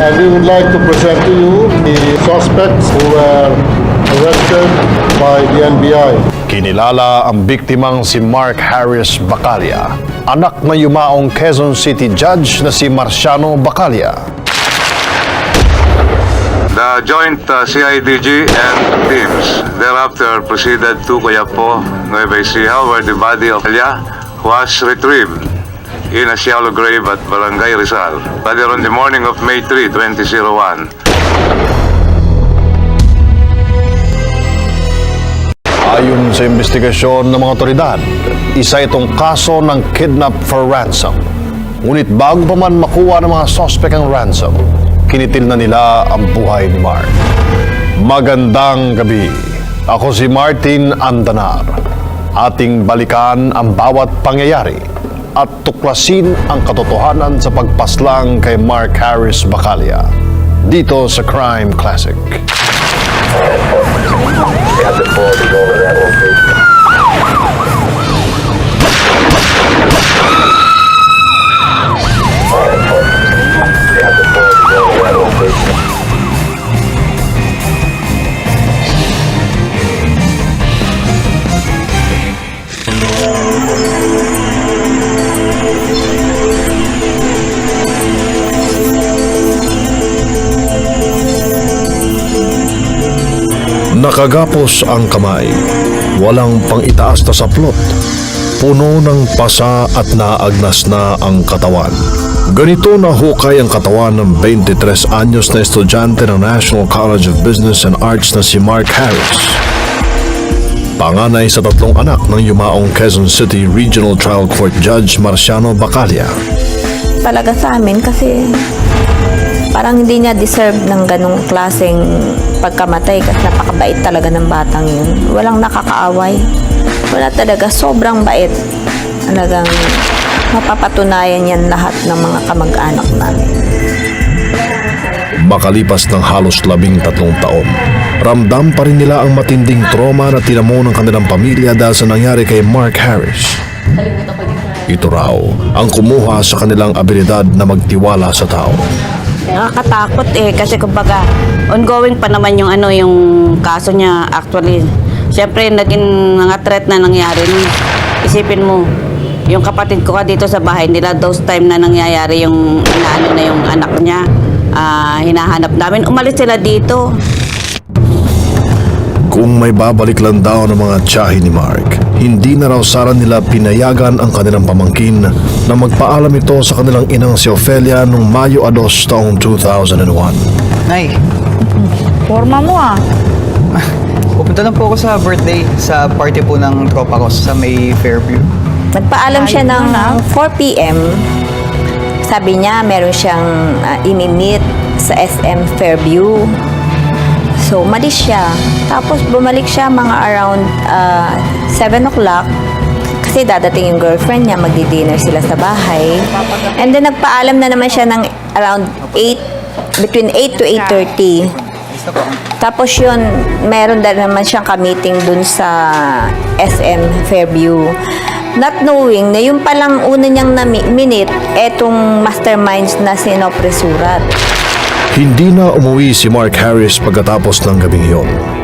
And we would like to present to you the suspects who were arrested by the NBI. Kinilala ang biktimang si Mark Harris Bacalia, anak na yumaong Quezon City Judge na si Marciano Bacalia. The joint uh, CIDG and teams thereafter proceeded to Coyapo, Nueva Ecija, where the body of Elia was retrieved in a shallow grave at Barangay Rizal. Later on the morning of May 3, 2001, Ayon sa investigasyon ng mga otoridad, isa itong kaso ng kidnap for ransom. Ngunit bago pa man makuha ng mga sospek ang ransom, kinitil na nila ang buhay ni Mark. Magandang gabi. Ako si Martin Andanar. Ating balikan ang bawat pangyayari at tuklasin ang katotohanan sa pagpaslang kay Mark Harris Bacalia dito sa Crime Classic. Nakagapos ang kamay, walang pang itaas na saplot, puno ng pasa at naagnas na ang katawan. Ganito na hukay ang katawan ng 23 anyos na estudyante ng National College of Business and Arts na si Mark Harris. Panganay sa tatlong anak ng yumaong Quezon City Regional Trial Court Judge Marciano Bacalia. talaga sa amin kasi parang hindi niya deserve ng ganong klaseng pagkamatay kasi napakabait talaga ng batang yun. Walang nakakaaway. Wala talaga. Sobrang bait. Talagang mapapatunayan yan lahat ng mga kamag-anak namin. Makalipas ng halos labing tatlong taon, ramdam pa rin nila ang matinding trauma na tinamo ng kanilang pamilya dahil sa nangyari kay Mark Harris. Ito raw ang kumuha sa kanilang abilidad na magtiwala sa tao. Nakakatakot eh kasi kumbaga ongoing pa naman yung ano yung kaso niya actually. Siyempre naging mga threat na nangyari nun. Isipin mo, yung kapatid ko ka dito sa bahay nila, those time na nangyayari yung inaano na yung anak niya, ah, hinahanap namin. Umalis sila dito. Kung may babalik lang daw ng mga tiyahin ni Mark, hindi na raw sana nila pinayagan ang kanilang pamangkin na magpaalam ito sa kanilang inang si Ophelia noong Mayo 2 taong 2001. Nay, Forma mo ah. pupunta lang po ako sa birthday sa party po ng tropa ko sa may Fairview. Nagpaalam siya ng na. 4 p.m. Sabi niya, meron siyang uh, imimit sa SM Fairview. So, umalis siya. Tapos, bumalik siya mga around uh, 7 o'clock kasi dadating yung girlfriend niya, magdi-dinner sila sa bahay. And then, nagpaalam na naman siya ng around 8, between 8 to 8.30. Tapos yun, meron din naman siyang ka-meeting dun sa SM Fairview. Not knowing na yung palang una niyang na minute, etong masterminds na sinopresurat. Hindi na umuwi si Mark Harris pagkatapos ng gabing iyon.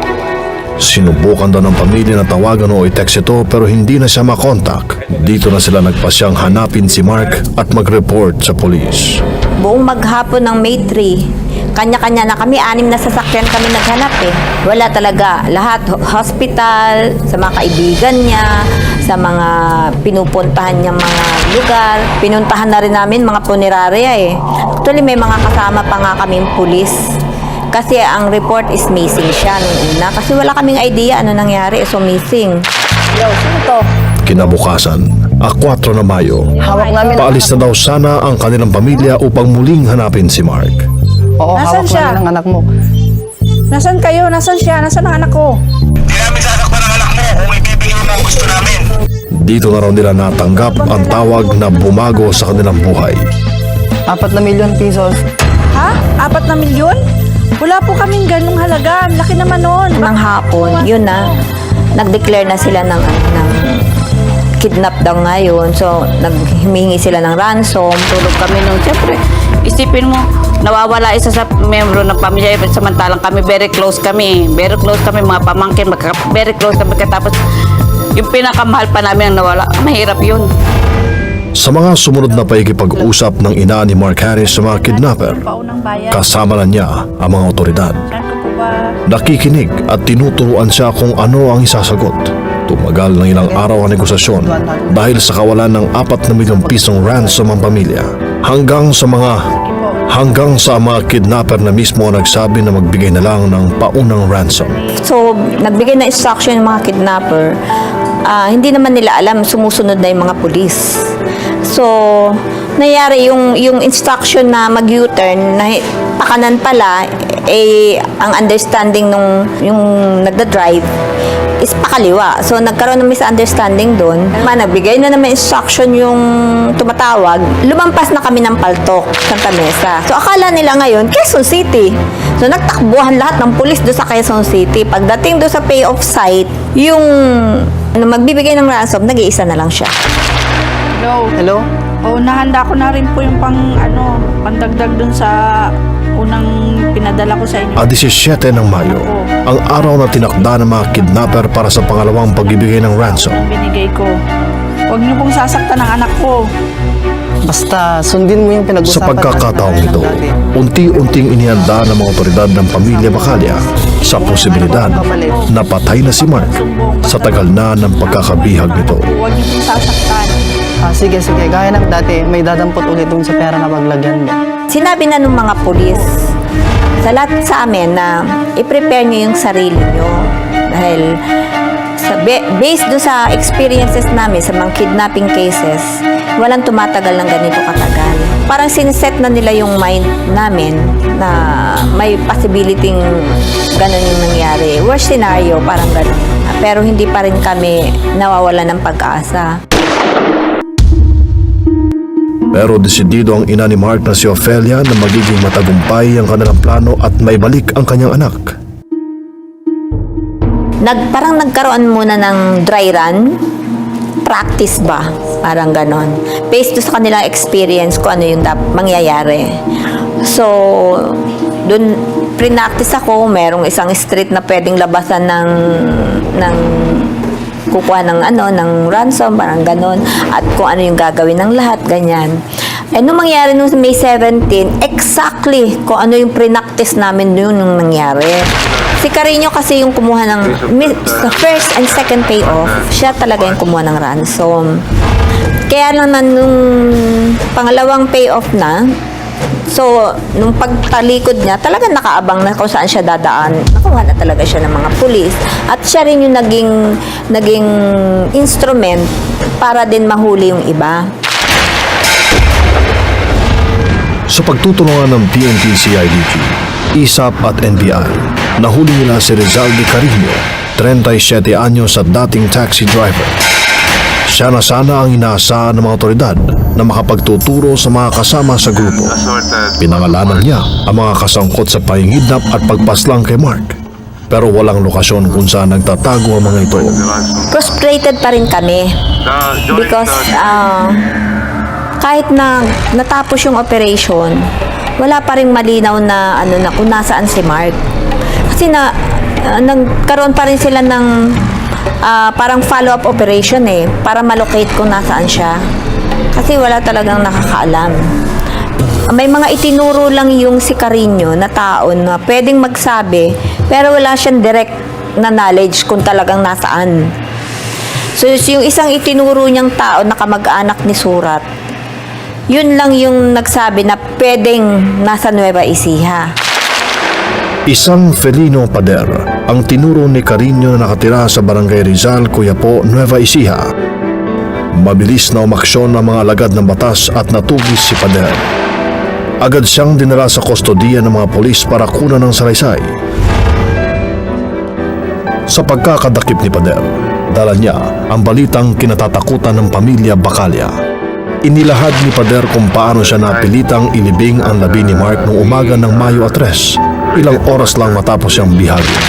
Sinubukan daw ng pamilya na tawagan o i-text ito pero hindi na siya makontak. Dito na sila nagpasyang hanapin si Mark at mag-report sa polis. Buong maghapon ng May 3, kanya-kanya na kami, anim na sasakyan kami naghanap eh. Wala talaga. Lahat, ho- hospital, sa mga kaibigan niya, sa mga pinupuntahan niyang mga lugar. Pinuntahan na rin namin mga punerarya eh. Actually, may mga kasama pa nga kaming pulis. Kasi ang report is missing siya nung una. Kasi wala kaming idea ano nangyari. So, missing. Yo, sino to? Kinabukasan, a 4 na Mayo, Hawak namin. paalis na daw sana ang kanilang pamilya upang muling hanapin si Mark. Oo, Nasaan hawak siya? namin ang anak mo. Nasaan kayo? Nasaan siya? Nasaan ang anak ko? Dito na raw nila natanggap ang tawag na bumago sa kanilang buhay. Apat na milyon pesos. Ha? Apat na milyon? Wala po kaming ganung halaga. Laki naman nun. ng hapon, yun na, nag-declare na sila ng, ng kidnap daw ngayon. So, naghimingi sila ng ransom. Tulog kami nung, siyempre, isipin mo, nawawala isa sa membro ng pamilya. Samantalang kami very close kami. Very close kami mga pamangkin. Very close kami tapos yung pinakamahal pa namin ang nawala. Mahirap yun Sa mga sumunod na paikipag-usap ng ina ni Mark Harris sa mga kidnapper, kasama na niya ang mga otoridad. Nakikinig at tinuturuan siya kung ano ang isasagot. Tumagal ng ilang araw ang negosasyon dahil sa kawalan ng 4 na milyong pisong ransom ang pamilya. Hanggang sa mga hanggang sa mga kidnapper na mismo nagsabi na magbigay na lang ng paunang ransom. So, nagbigay na instruction yung mga kidnapper. Ah, hindi naman nila alam, sumusunod na yung mga pulis. So, nangyari yung, yung instruction na mag-U-turn, na pakanan pala, eh, ang understanding nung yung nagda-drive is pakaliwa. So, nagkaroon ng misunderstanding doon. Ma, nagbigay na naman instruction yung tumatawag. Lumampas na kami ng Paltok, Santa Mesa. So, akala nila ngayon, Quezon City. So, nagtakbuhan lahat ng pulis doon sa Quezon City. Pagdating doon sa payoff site, yung ano, magbibigay ng ransom, nag-iisa na lang siya. Hello. Hello? Oh, nahanda ko na rin po yung pang ano, pandagdag dun sa unang pinadala ko sa inyo. A 17 ng Mayo, ang araw na tinakda ng mga kidnapper para sa pangalawang pagbibigay ng ransom. Ang binigay ko. Huwag niyo pong sasaktan ang anak ko. Basta sundin mo yung pinag-usapan Sa pagkakataong natin ito, dati. unti-unting inihanda ng mga otoridad ng pamilya Bacalya sa posibilidad na patay na si Mark sa tagal na ng pagkakabihag nito. Huwag niyo pong sasaktan. Ah, sige, sige. Gaya ng dati, may dadampot ulit dun sa pera na paglagyan mo. Sinabi na ng mga pulis sa lahat sa amin na i-prepare nyo yung sarili nyo. Dahil sa, based do sa experiences namin sa mga kidnapping cases, walang tumatagal ng ganito katagal. Parang siniset na nila yung mind namin na may possibility ganun yung nangyari. Worst scenario, parang ganun. Pero hindi pa rin kami nawawala ng pag-asa. Pero desidido ang ina ni Mark na si Ophelia na magiging matagumpay ang kanilang plano at maibalik ang kanyang anak. Nag, parang nagkaroon muna ng dry run. Practice ba? Parang ganon. Based doon sa kanilang experience kung ano yung dap- mangyayari. So, doon pre-practice ako. Merong isang street na pwedeng labasan ng, ng kukuha ng ano, ng ransom, parang ganon. At kung ano yung gagawin ng lahat, ganyan. Eh, nung mangyari nung May 17, exactly kung ano yung pre-practice namin noon nung nangyari. Si Carino kasi yung kumuha ng first and second payoff, siya talaga yung kumuha ng ransom. Kaya naman nung pangalawang payoff na, so nung pagtalikod niya, talaga nakaabang na kung saan siya dadaan. Nakuha na talaga siya ng mga pulis. At siya rin yung naging, naging instrument para din mahuli yung iba. Sa pagtutulungan ng PNP CIDG, ISAP at NBI, nahuli nila si Rizal de Carino, 37 anyos at dating taxi driver. Siya na sana ang inaasahan ng mga otoridad na makapagtuturo sa mga kasama sa grupo. Pinangalanan niya ang mga kasangkot sa pahingidnap at pagpaslang kay Mark. Pero walang lokasyon kung saan nagtatago ang mga ito. Frustrated pa rin kami. Because uh, ah, kahit na natapos yung operation, wala pa rin malinaw na ano na kung nasaan si Mark. Kasi na ah, nagkaroon pa rin sila ng ah, parang follow-up operation eh para malocate kung nasaan siya. Kasi wala talagang nakakaalam. May mga itinuro lang yung si Carino na tao na pwedeng magsabi pero wala siyang direct na knowledge kung talagang nasaan. So, yung isang itinuro niyang tao na kamag-anak ni Surat, yun lang yung nagsabi na pwedeng nasa Nueva Ecija. Isang felino pader ang tinuro ni Carino na nakatira sa barangay Rizal, Cuyapo, Nueva Ecija. Mabilis na umaksyon ang mga alagad ng batas at natugis si pader. Agad siyang dinala sa kustodiya ng mga polis para kunan ng salaysay. Sa pagkakadakip ni Pader, dala niya ang balitang kinatatakutan ng pamilya Bacalya. Inilahad ni Pader kung paano siya napilitang ilibing ang labi ni Mark noong umaga ng Mayo 3, ilang oras lang matapos siyang bihagin.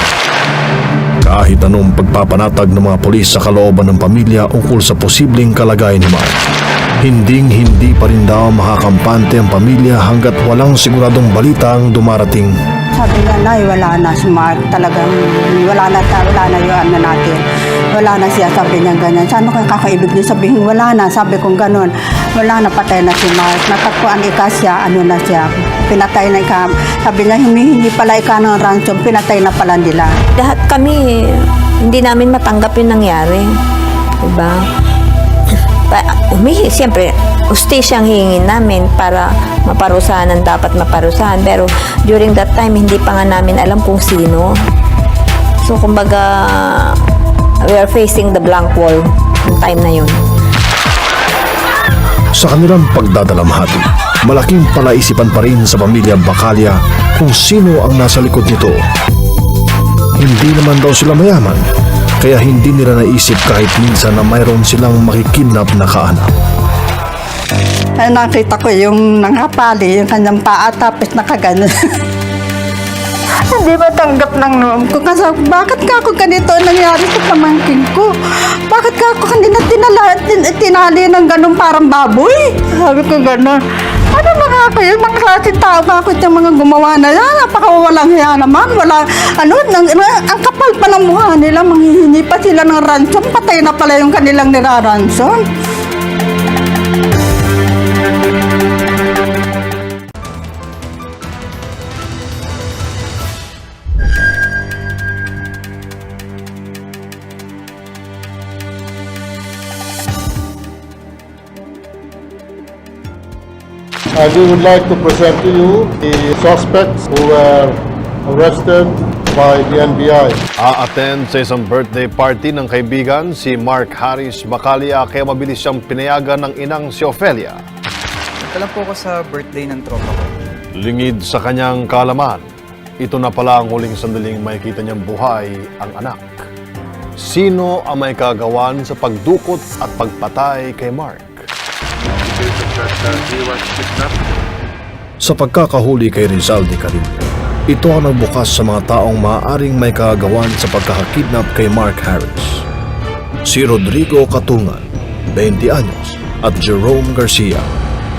Kahit anong pagpapanatag ng mga polis sa kalooban ng pamilya ukol sa posibleng kalagayan ni Mark, Hinding-hindi pa rin daw makakampante ang pamilya hanggat walang siguradong balita ang dumarating. Sabi niya, Nay, wala na si Mark. Talagang wala na, wala na yung ano natin. Wala na siya, sabi niya ganyan. Saan kang kakaibig niya sabihin, wala na. Sabi kong ganun, wala na, patay na si Mark. Natagpuan ika siya, ano na siya. Pinatay na ika. Sabi niya, humihingi pala ika ng ransom, pinatay na pala nila. Lahat kami, hindi namin matanggap yung nangyari. Diba? Pa, humihi, siyempre, ustis ang hihingin namin para maparusahan ang dapat maparusahan. Pero during that time, hindi pa nga namin alam kung sino. So, kumbaga, we are facing the blank wall yung time na yun. Sa kanilang pagdadalamhati, malaking palaisipan pa rin sa pamilya Bacalya kung sino ang nasa likod nito. Hindi naman daw sila mayaman, kaya hindi nila naisip kahit minsan na mayroon silang makikidnap na kaanak. Ay, nakita ko yung nangapali, yung kanyang paa, tapos nakaganon. Hindi matanggap ng noon ko. Kasi bakit ka ako ganito ang nangyari sa pamangkin ko? Bakit ka ako kanina tinala, tin, tinali ng ganun parang baboy? Sabi ko gano'n. Ano ba nga ako yung mga klaseng tao ba ako yung mga gumawa na yan? Napakawalang hiya naman. Wala, ano, nang, ang kapal pa ng mukha nila. Manghihingi pa sila ng ransom. Patay na pala yung kanilang niraransom. And we would like to present to you the suspects who were arrested by the NBI. A-attend sa isang birthday party ng kaibigan si Mark Harris Bacalya kaya mabilis siyang pinayagan ng inang si Ophelia. Lang po ako sa birthday ng tropa ko. Lingid sa kanyang kalaman, ito na pala ang huling sandaling makikita niyang buhay ang anak. Sino ang may kagawan sa pagdukot at pagpatay kay Mark? Sa pagkakahuli kay Rizalde Carillo, ito ang nagbukas sa mga taong maaaring may kagawan sa pagkakakidnap kay Mark Harris. Si Rodrigo Katungan, 20 anyos, at Jerome Garcia,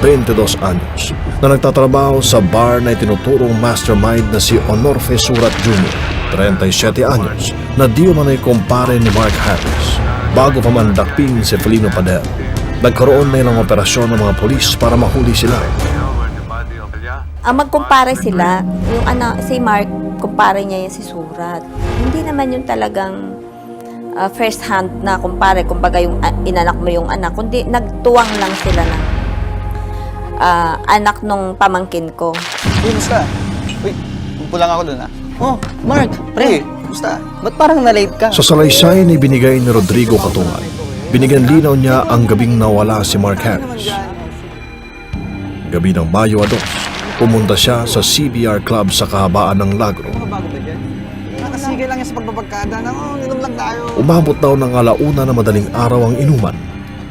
22 anyos, na nagtatrabaho sa bar na itinuturong mastermind na si Honorfe Surat Jr., 37 anyos, na di umano'y kumpare ni Mark Harris. Bago pa man dakpin si Felino Padel, nagkaroon na ilang operasyon ng mga polis para mahuli sila. Ang magkumpare sila, yung ano, si Mark, kumpare niya yung si Surat. Hindi naman yung talagang uh, first hand na kumpare, kumbaga yung uh, inanak mo yung anak, kundi nagtuwang lang sila ng uh, anak nung pamangkin ko. Uy, musta? Uy, umpo lang ako dun ah. Oh, Mark, pre, musta? Ba't parang na-late ka? Sa salaysay na ibinigay ni Rodrigo Katungan, binigyan linaw niya ang gabing nawala si Mark Harris. Gabi ng Mayo 2, pumunta siya sa CBR Club sa kahabaan ng Lagro. Nakasigay lang yan sa pagbabagkada na, oh, ninom lang tayo. Umabot daw ng alauna na madaling araw ang inuman.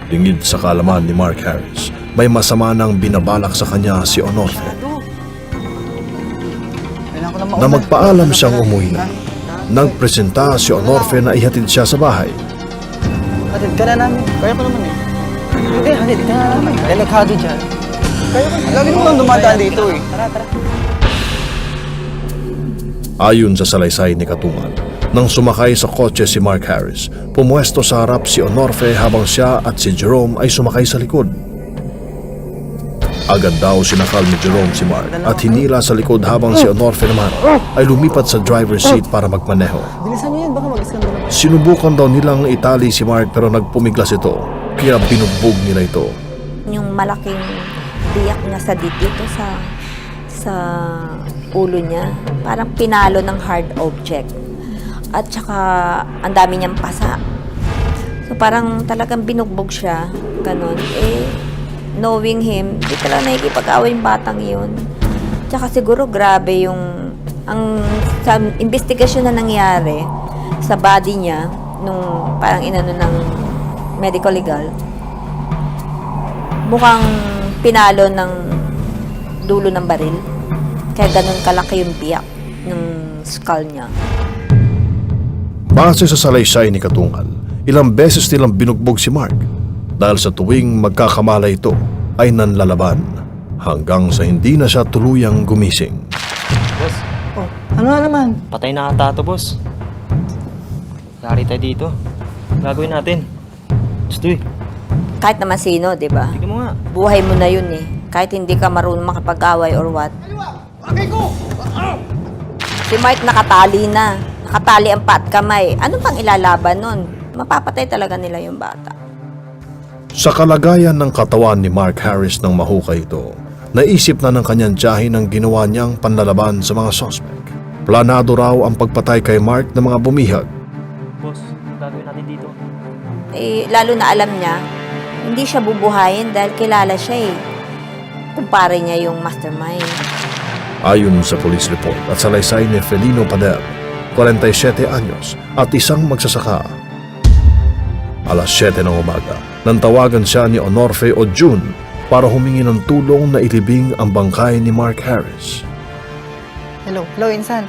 Lingid sa kalaman ni Mark Harris, may masama nang binabalak sa kanya si Onofre na magpaalam siyang umuwi na. Nagpresenta si Onofre na ihatid siya sa bahay. Hatid ka na namin. Kaya ko naman eh. Hindi, hatid ka na namin. Delikado dyan. Kaya ko. Lagi naman dumadaan dito eh. Tara, tara. Ayon sa salaysay ni Katungan, nang sumakay sa kotse si Mark Harris, pumuesto sa harap si Honorfe habang siya at si Jerome ay sumakay sa likod. Agad daw sinakal ni Jerome si Mark at hinila sa likod habang si Honorfe naman ay lumipat sa driver's seat para magmaneho. Bilisan niyo yan, baka mag-iskandalo. Sinubukan daw nilang itali si Mark pero nagpumiglas ito, kaya binugbog nila ito. Yung malaking biyak niya sa dito dito sa sa ulo niya, parang pinalo ng hard object. At saka ang dami niyang pasa. So parang talagang binugbog siya, ganun. Eh, knowing him, di talaga nakikipag-away yung batang yun. Tsaka siguro grabe yung ang sa investigasyon na nangyari sa body niya nung parang inano ng medical legal mukhang pinalo ng dulo ng baril. Kaya ganun kalaki yung biyak ng skull niya. Base sa salaysay ni Katungan, ilang beses nilang binugbog si Mark. Dahil sa tuwing magkakamala ito ay nanlalaban hanggang sa hindi na siya tuluyang gumising. Oh, ano na naman? Patay na ata to, boss. Lari tayo dito. Gagawin natin. Gusto eh. Kahit naman sino, di ba? Tignan mo nga. Buhay mo na yun eh. Kahit hindi ka marunong makipag-away or what. Si Mark nakatali na. Nakatali ang pat kamay. Ano pang ilalaban nun? Mapapatay talaga nila yung bata. Sa kalagayan ng katawan ni Mark Harris ng mahukay ito, naisip na ng kanyang tiyahin ang ginawa niyang panlalaban sa mga suspect. Planado raw ang pagpatay kay Mark ng mga bumihag Boss, gagawin natin dito. Eh, lalo na alam niya, hindi siya bubuhayin dahil kilala siya eh. Kumpare niya yung mastermind. Ayon sa police report at sa laysay ni Felino Pader, 47 anyos at isang magsasaka. Alas 7 ng umaga, nang tawagan siya ni Honorfe o June para humingi ng tulong na ilibing ang bangkay ni Mark Harris. Hello, hello, Insan.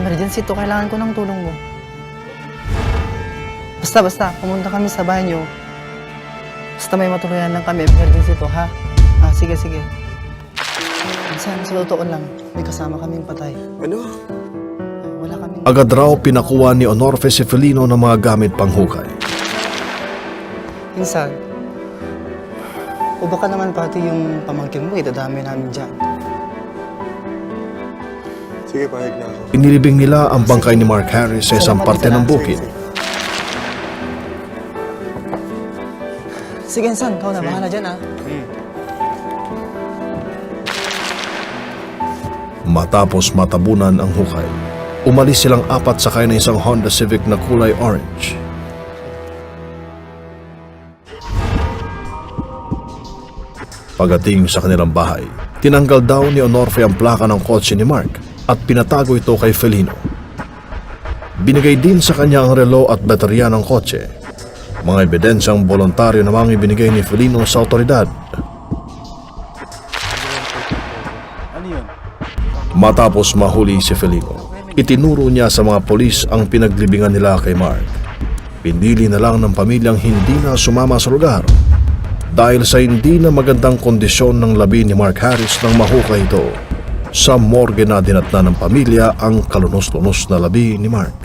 Emergency to, kailangan ko ng tulong mo. Basta, basta, pumunta kami sa bahay niyo. Basta may matuluyan lang kami, emergency to, ha? Ah, sige, sige. Insan, sa totoo lang, may kasama kaming patay. Ano? Wala kaming... Agad raw pinakuha ni Honorfe si Felino ng mga gamit panghukay. Insan, o baka naman pati yung pamangkin mo, itadami namin dyan. Inilibing nila ang bangkay ni Mark Harris sa isang parte ng bukid. Sige, Insan, ikaw na, bahala dyan, ha? Matapos matabunan ang hukay, umalis silang apat sakay ng isang Honda Civic na kulay orange. Pagating sa kanilang bahay, tinanggal daw ni Honorfe ang plaka ng kotse ni Mark at pinatago ito kay Felino. Binigay din sa kanya ang relo at baterya ng kotse. Mga ebidensyang voluntaryo namang ibinigay ni Felino sa otoridad. Matapos mahuli si Felino, itinuro niya sa mga polis ang pinaglibingan nila kay Mark. Pinili na lang ng pamilyang hindi na sumama sa lugar dahil sa hindi na magandang kondisyon ng labi ni Mark Harris nang mahukay ito. Sa morgue na dinatna ng pamilya ang kalunos-lunos na labi ni Mark.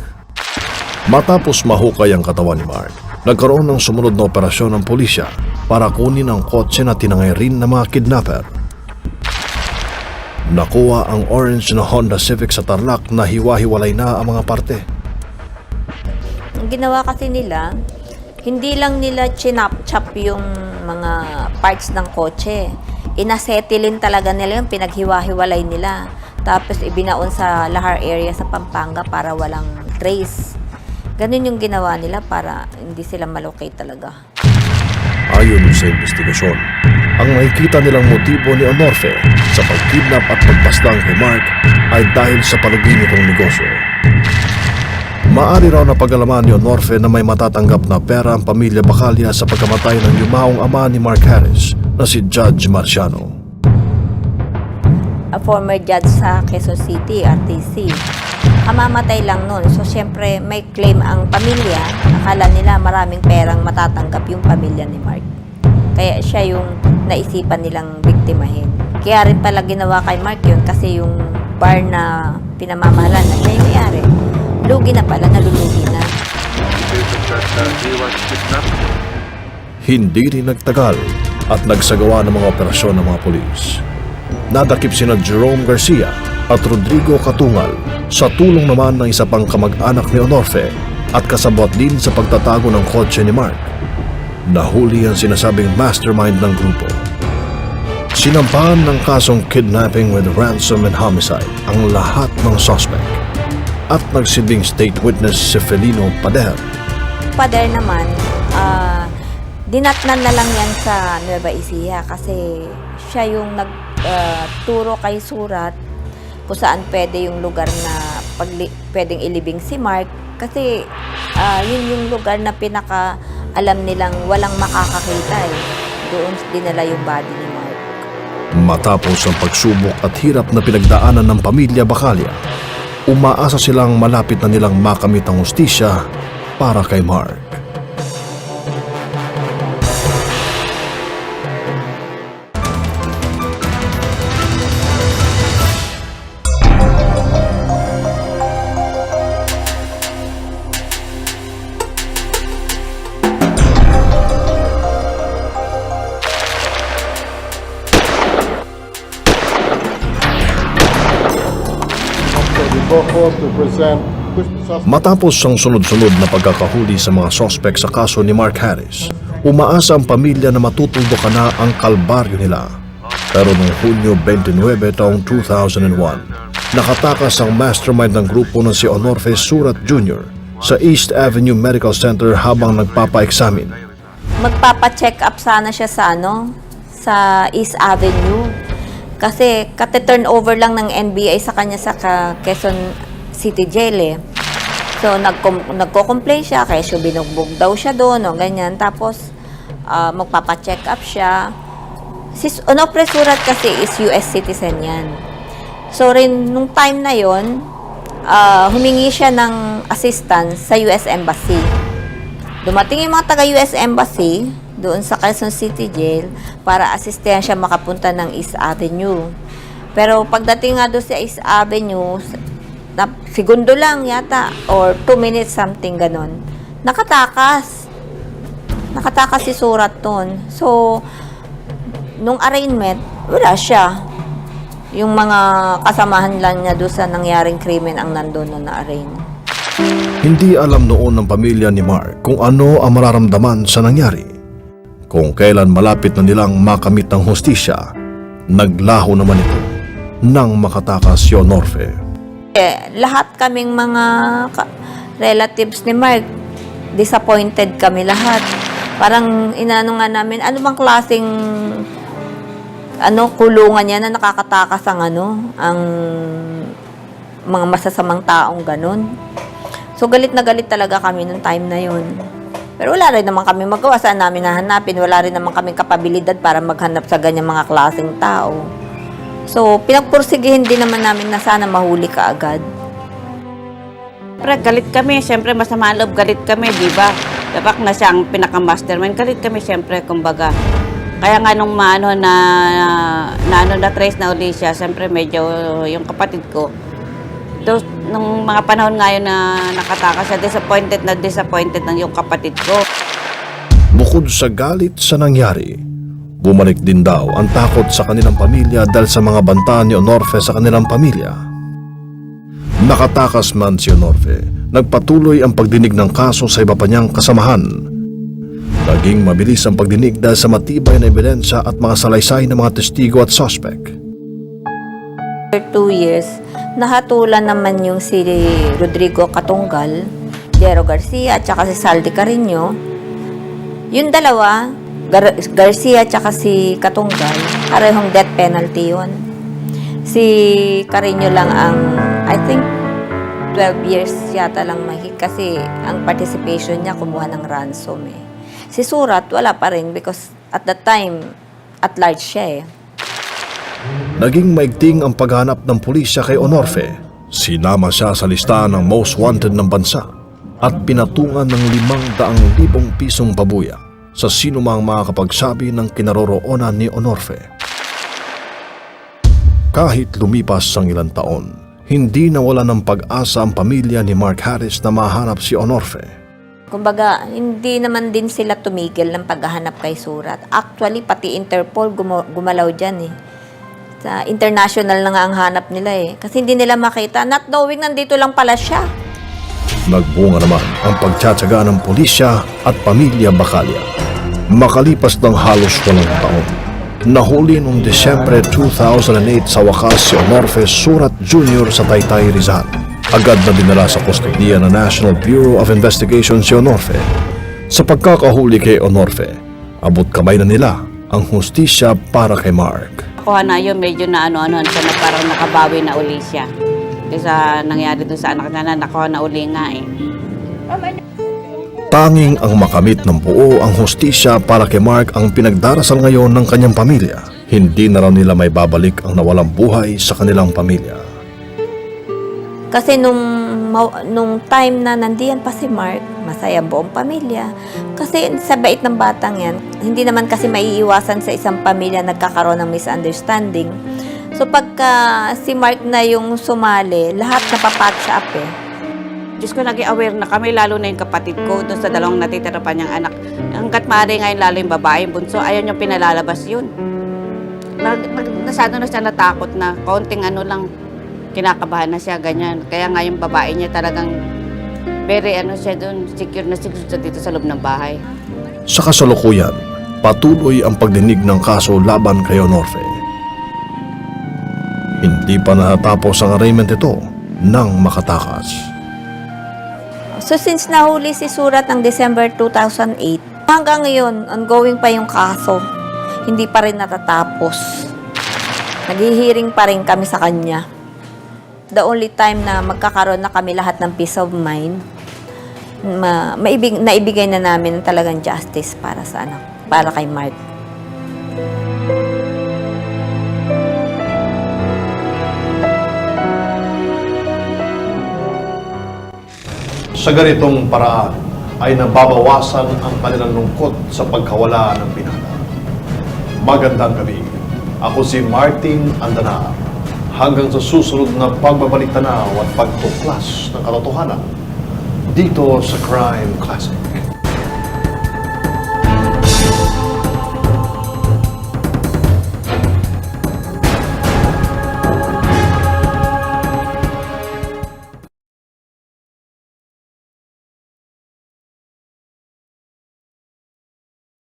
Matapos mahukay ang katawan ni Mark, nagkaroon ng sumunod na operasyon ng pulisya para kunin ang kotse na tinangay rin ng mga kidnapper. Nakuha ang orange na Honda Civic sa Tarlac na hiwa-hiwalay na ang mga parte. Ang ginawa kasi nila, hindi lang nila chinap-chop yung mga parts ng kotse. Inasetilin talaga nila yung pinaghiwa-hiwalay nila. Tapos ibinaon sa Lahar area sa Pampanga para walang trace. Ganun yung ginawa nila para hindi sila malocate talaga. Ayon sa investigasyon, ang nakikita nilang motibo ni Honorfe sa pagkidnap at pagpaslang kay Mark ay dahil sa palugin nitong negosyo. Maari raw na pag-alaman ni Honorfe na may matatanggap na pera ang pamilya Bacallia sa pagkamatay ng yumaong ama ni Mark Harris na si Judge Marciano. a former judge sa Quezon City, RTC. Kamamatay lang nun. So, syempre, may claim ang pamilya. Akala nila maraming perang matatanggap yung pamilya ni Mark. Kaya siya yung naisipan nilang biktimahin. Kaya rin pala ginawa kay Mark yun kasi yung bar na pinamamahalan na siya mayari. Lugi na pala, nalulugi na. Hindi rin nagtagal at nagsagawa ng mga operasyon ng mga polis. Nadakip sina Jerome Garcia at Rodrigo Katungal sa tulong naman ng isa pang kamag-anak ni Honorfe at kasabot din sa pagtatago ng kotse ni Mark. Nahuli ang sinasabing mastermind ng grupo. Sinampahan ng kasong kidnapping with ransom and homicide ang lahat ng suspect at nagsilbing state witness si Felino Pader Pader naman, ah, dinatnan na lang yan sa Nueva Ecija kasi siya yung nagturo kay Surat kung saan pwede yung lugar na pagli- pwedeng ilibing si Mark kasi ah, yun yung lugar na pinaka alam nilang walang makakakita eh. Doon dinala yung body ni Mark. Matapos ang pagsubok at hirap na pinagdaanan ng pamilya Bacallia, umaasa silang malapit na nilang makamit ang hustisya para kay Mark. Matapos ang sunod-sunod na pagkakahuli sa mga sospek sa kaso ni Mark Harris, umaasa ang pamilya na matutuldukan na ang kalbaryo nila. Pero noong Hunyo 29 taong 2001, nakatakas ang mastermind ng grupo na si Honorfe Surat Jr. sa East Avenue Medical Center habang nagpapa-examine. magpapa-check up sana siya sa ano, sa East Avenue. Kasi kate-turn over lang ng NBI sa kanya sa Quezon City Jail eh. So nagkom- nagko-complain siya kaya siya binugbog daw siya doon o ganyan. Tapos ah, magpapa-check up siya. Si Onofre Surat kasi is US citizen yan. So rin nung time na yon humingi siya ng assistance sa US Embassy. Dumating yung mga taga-US Embassy doon sa Quezon City Jail para asistihan siya makapunta ng East Avenue. Pero pagdating nga doon sa East Avenue, segundo lang yata or 2 minutes something ganon, nakatakas. Nakatakas si Surat doon. So, nung arraignment, wala siya. Yung mga kasamahan lang niya doon sa nangyaring krimen ang nandun nung na-arraign. Hindi alam noon ng pamilya ni Mark kung ano ang mararamdaman sa nangyari. Kung kailan malapit na nilang makamit ng hustisya, naglaho naman ito nang makatakas si Honorfe. Eh, lahat kaming mga relatives ni Mark, disappointed kami lahat. Parang inano nga namin, ano bang klaseng ano kulungan niya na nakakatakas ang ano, ang mga masasamang taong ganun. So galit na galit talaga kami nung time na yun. Pero wala rin naman kami magawa. Saan namin nahanapin? Wala rin naman kami kapabilidad para maghanap sa ganyan mga klaseng tao. So, pinagpursigihin din naman namin na sana mahuli ka agad. Siyempre, galit kami. Siyempre, masama ang loob, galit kami, di ba? Dapat na siya ang pinaka-mastermind. Galit kami, siyempre, kumbaga. Kaya nga nung maano na, na ano na trace na uli siya, siyempre medyo yung kapatid ko, to, nung mga panahon ngayon na nakatakas siya, disappointed na disappointed ng yung kapatid ko. Bukod sa galit sa nangyari, bumalik din daw ang takot sa kanilang pamilya dahil sa mga banta ni Honorfe sa kanilang pamilya. Nakatakas man si Honorfe, nagpatuloy ang pagdinig ng kaso sa iba pa niyang kasamahan. Naging mabilis ang pagdinig dahil sa matibay na ebidensya at mga salaysay ng mga testigo at suspect. After two years, nahatulan naman yung si Rodrigo Katunggal, Jero Garcia, at saka si Saldi Carino. Yung dalawa, Gar- Garcia at saka si Katunggal, parehong death penalty yun. Si Carino lang ang, I think, 12 years yata lang mahigit kasi ang participation niya kumuha ng ransom eh. Si Surat, wala pa rin because at that time, at large siya eh. Naging maigting ang paghanap ng pulisya kay Honorfe. Sinama siya sa listahan ng most wanted ng bansa at pinatungan ng limang daang libong pisong pabuya sa sinumang makakapagsabi ng kinaroroonan ni Honorfe. Kahit lumipas ang ilang taon, hindi nawala ng pag-asa ang pamilya ni Mark Harris na mahanap si Honorfe. Kumbaga, hindi naman din sila tumigil ng paghahanap kay Surat. Actually, pati Interpol gumo- gumalaw dyan eh. Sa international na nga ang hanap nila eh. Kasi hindi nila makita. Not knowing nandito lang pala siya. Nagbunga naman ang pagtsatsaga ng pulisya at pamilya Bacalya. Makalipas ng halos walong taon, nahuli noong Desyembre 2008 sa wakas si Honorfe Surat Jr. sa Taytay Rizal. Agad na dinala sa kustodiya ng National Bureau of Investigation si Honorfe. Sa pagkakahuli kay Honorfe, abot kamay na nila ang hustisya para kay Mark. Kuha na yun, medyo na ano-ano siya na parang nakabawi na uli siya. Kaysa nangyari dun sa anak niya na nakuha na uli nga eh. Tanging ang makamit ng buo ang hustisya para kay Mark ang pinagdarasal ngayon ng kanyang pamilya. Hindi na raw nila may babalik ang nawalang buhay sa kanilang pamilya. Kasi nung, nung time na nandiyan pa si Mark, masaya buong pamilya. Kasi sa bait ng batang yan, hindi naman kasi maiiwasan sa isang pamilya nagkakaroon ng misunderstanding. So pagka si Mark na yung sumali, lahat napapatch up eh. Diyos ko, naging aware na kami, lalo na yung kapatid ko, doon sa dalawang natitira pa niyang anak. Hanggat maaari ngayon, lalo yung babae, yung bunso, ayaw niyang pinalalabas yun. Nag, nag, nasado na siya natakot na, kaunting ano lang, kinakabahan na siya, ganyan. Kaya nga yung babae niya talagang very ano siya doon, secure na secure siya dito sa loob ng bahay. Sa kasalukuyan, patuloy ang pagdinig ng kaso laban kay Onorfe. Hindi pa natatapos ang arraignment ito nang makatakas. So since nahuli si Surat ng December 2008, hanggang ngayon, ongoing pa yung kaso. Hindi pa rin natatapos. Naghihiring pa rin kami sa kanya. The only time na magkakaroon na kami lahat ng peace of mind, ma maibig, naibigay na namin ng talagang justice para sa anak, para kay Mark. Sa ganitong paraan ay nababawasan ang kanilang lungkot sa pagkawala ng binata. Magandang gabi. Ako si Martin Andana. Hanggang sa susunod na pagbabalik tanaw at pagtuklas ng katotohanan dito sa Crime Classic.